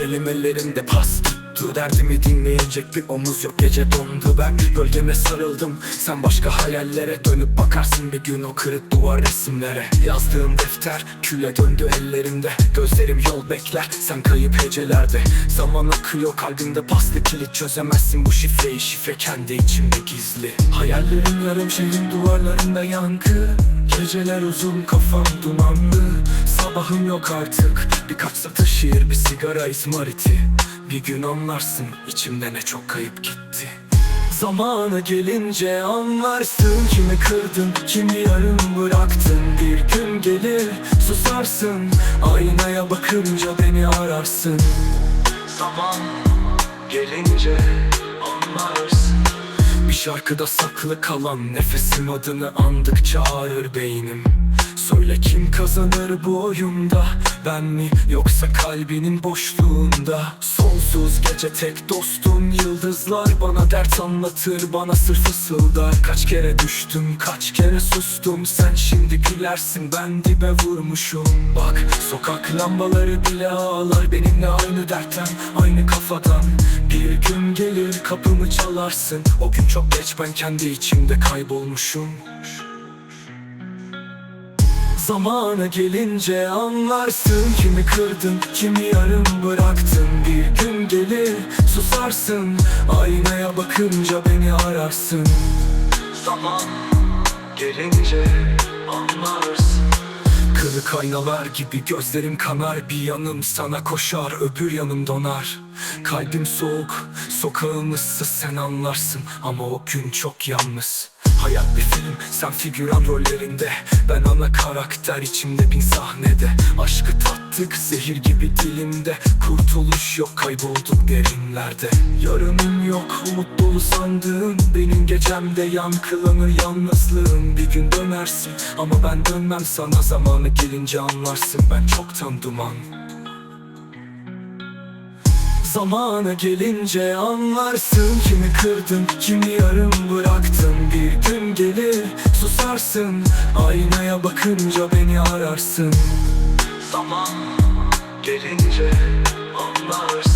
elim ellerimde pas tuttu Derdimi dinleyecek bir omuz yok. Gece dondu Ben bölgeme sarıldım. Sen başka hayallere dönüp bakarsın bir gün o kırık duvar resimlere. Yazdığım defter küle döndü ellerimde. Gözlerim yol bekler sen kayıp hecelerde. Zaman akıyor kalbimde paslı kilit. Çözemezsin bu şifreyi Şifre kendi içimde gizli. Hayallerim yarım şehrin duvarlarında yankı. Geceler uzun kafam dumanlı. Sabahım yok artık. Birkaç satır şiir bir sigara izmariti Bir gün anlarsın içimde ne çok kayıp gitti. Zamanı gelince anlarsın Kimi kırdın kimi yarım bıraktın. Bir gün gelir susarsın Aynaya bakınca beni ararsın. Zaman gelince anlarsın bir şarkıda saklı kalan nefesim adını andıkça ağrır beynim. Söyle kim kazanır bu oyunda Ben mi yoksa kalbinin boşluğunda? Sonsuz gece tek dostum Yıldızlar bana dert anlatır Bana sır fısıldar. Kaç kere düştüm kaç kere sustum Sen şimdi gülersin ben dibe vurmuşum. Bak sokak lambaları bile ağlar Benimle aynı dertten aynı kafadan. Bir gün kapımı çalarsın. O gün çok geç ben kendi içimde kaybolmuşum. Zamanı gelince anlarsın. Kimi kırdın, kimi yarım bıraktın. Bir gün gelir susarsın. Aynaya bakınca beni ararsın. Zaman gelince anlarsın Kırık aynalar gibi gözlerim kanar. Bir yanım sana koşar öbür yanım donar. Kalbim soğuk sokağım ıssız sen anlarsın. Ama o gün çok yalnız Hayat bir film sen figüran rollerinde. Ben ana karakter içimde bin sahnede. Aşkı tattık zehir gibi dilimde. Kurtuluş yok kaybolduk derinlerde. Yarınım yok umut dolu sandığım Benim gecemde yankılanır yalnızlığım Bir gün dönersin ama ben dönmem. Sana Zamanı gelince anlarsın. Ben çoktan duman Zamanı gelince anlarsın. Kimi kırdın, kimi yarım bıraktın. Bir gün gelir susarsın. Aynaya bakınca beni ararsın. Zaman gelince anlarsın